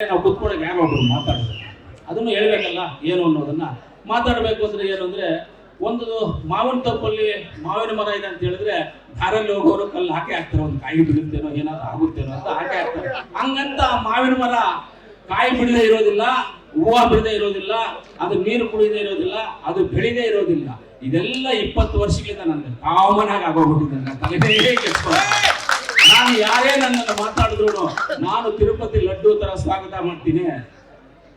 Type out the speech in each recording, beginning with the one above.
ನಾವು ಕುತ್ಕೊಳ್ಳೋಕೆ ಯಾರೋ ಒಬ್ರು ಮಾತಾಡಿದ್ರು ಅದನ್ನು ಹೇಳ್ಬೇಕಲ್ಲ, ಏನು ಅನ್ನೋದನ್ನ. ಮಾತಾಡಬೇಕು ಅಂದ್ರೆ ಏನು ಅಂದ್ರೆ, ಒಂದು ಮಾವಿನ ತಪ್ಪಲ್ಲಿ ಮಾವಿನ ಮರ ಇದೆ ಅಂತ ಹೇಳಿದ್ರೆ ದಾರಲ್ಲಿ ಹೋಗೋರು ಕಲ್ಲು ಹಾಕಿ ಹಾಕ್ತಾರೆ. ಒಂದು ಕಾಯಿ ಬಿಡುತ್ತೇನೋ, ಏನಾದ್ರು ಆಗುತ್ತೇನೋ ಅಂತ ಹಾಕಿ ಹಾಕ್ತಾರೆ. ಹಂಗಂತ ಮಾವಿನ ಮರ ಕಾಯಿ ಬಿಡದೆ ಇರೋದಿಲ್ಲ, ಹೂವು ಬಿಡದೆ ಇರೋದಿಲ್ಲ, ಅದು ನೀರು ಕುಡಿದೇ ಇರೋದಿಲ್ಲ, ಅದು ಬೆಳಿದೇ ಇರೋದಿಲ್ಲ. ಇದೆಲ್ಲ ಇಪ್ಪತ್ತು ವರ್ಷಗಳಿಂದ ನನಗೆ ಕಾಮನ್ ಆಗಿ ಆಗೋಗ್ಬಿಟ್ಟಿದೆ. ನನ್ನ. ನಾನು ಯಾರೇ ನನ್ನನ್ನು ಮಾತಾಡಿದ್ರು ನಾನು ತಿರುಪತಿ ಲಡ್ಡು ತರ ಸ್ವಾಗತ ಮಾಡ್ತೀನಿ.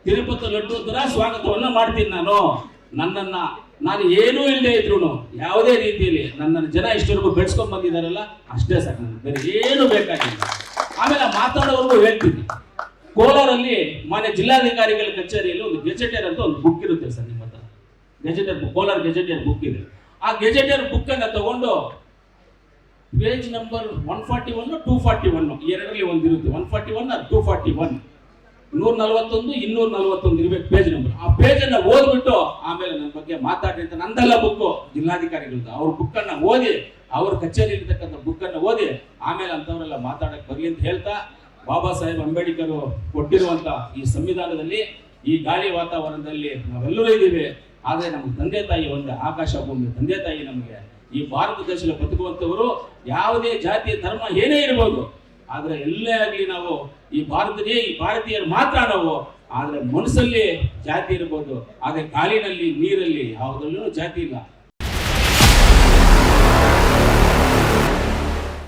ತಿರುಪತಿ ಲಡ್ಡು ತರ ಸ್ವಾಗತವನ್ನ ಮಾಡ್ತೀನಿ ನಾನು. ನನ್ನನ್ನ ನಾನು ಏನೂ ಇಲ್ಲದೆ ಇದ್ರು ಯಾವುದೇ ರೀತಿಯಲ್ಲಿ ನನ್ನನ್ನು ಜನ ಇಷ್ಟವರೆಗೂ ಬೆಳೆಸ್ಕೊಂಡ್ ಬಂದಿದ್ದಾರಲ್ಲ, ಅಷ್ಟೇ ಸಾಕು ಬೇರೆ ಏನು ಬೇಕಾಗಿಲ್ಲ. ಆಮೇಲೆ ಮಾತಾಡೋವರೆಗೂ ಹೇಳ್ತೀನಿ. ಕೋಲಾರಲ್ಲಿ ಮಾನ್ಯ ಜಿಲ್ಲಾಧಿಕಾರಿಗಳ ಕಚೇರಿಯಲ್ಲಿ ಒಂದು ಗೆಜೆಟೇರ್ ಅಂತ ಒಂದು ಬುಕ್ ಇರುತ್ತೆ ಸರ್ ನಿಮ್ಮ ಹತ್ರ ಗೆಜೆಟೇರ್ ಕೋಲಾರ ಗೆಜೆಟೇರ್ ಬುಕ್ ಇದೆ. ಆ ಗೆಜೆಟೇರ್ ಬುಕ್ ಅನ್ನ ತಗೊಂಡು page number one forty one two forty one ಎರಡರಲ್ಲಿ ಒಂದಿರುತ್ತೆ one forty one two forty one ನೂರ ನಲವತ್ತೊಂದು ಇನ್ನೂರ ನಲವತ್ತೊಂದು ಇರಬೇಕು ಪೇಜ್ ನಂಬರ್ ಆ ಪೇಜನ್ನು ಓದ್ಬಿಟ್ಟು ಆಮೇಲೆ ನನ್ನ ಬಗ್ಗೆ ಮಾತಾಡಿ ಅಂತ ನಂದೆಲ್ಲ ಬುಕ್ಕು ಜಿಲ್ಲಾಧಿಕಾರಿಗಳದ್ದು ಅವ್ರ ಬುಕ್ಕನ್ನು ಓದಿ, ಅವ್ರ ಕಚೇರಿ ಇರ್ತಕ್ಕಂಥ ಬುಕ್ಕನ್ನು ಓದಿ, ಆಮೇಲೆ ಅಂಥವರೆಲ್ಲ ಮಾತಾಡಕ್ ಬರಲಿ ಅಂತ ಹೇಳ್ತಾ, ಬಾಬಾ ಸಾಹೇಬ್ ಅಂಬೇಡ್ಕರ್ ಕೊಟ್ಟಿರುವಂತ ಈ ಸಂವಿಧಾನದಲ್ಲಿ, ಈ ಗಾಳಿ ವಾತಾವರಣದಲ್ಲಿ ನಾವೆಲ್ಲರೂ ಇದ್ದೀವಿ. ಆದ್ರೆ ನಮ್ಮ ತಂದೆ ತಾಯಿ ಒಂದು ಆಕಾಶ ಭೂಮಿ. ತಂದೆ ತಾಯಿ ನಮಗೆ ಈ ಭಾರತ ದೇಶದಲ್ಲಿ ಬದುಕುವಂತವರು ಯಾವುದೇ ಜಾತಿ ಧರ್ಮ ಏನೇ ಇರ್ಬೋದು. ಆದರೆ ಎಲ್ಲೇ ಆಗಲಿ ನಾವು ಈ ಭಾರತದೇ, ಈ ಭಾರತೀಯರು ಮಾತ್ರ ನಾವು, ಆದರೆ ಮನಸ್ಸಲ್ಲಿ ಜಾತಿ ಇರ್ಬೋದು. ಆದರೆ ಕಾಲಿನಲ್ಲಿ, ನೀರಲ್ಲಿ ಯಾವುದರಲ್ಲೂ ಜಾತಿ ಇಲ್ಲ.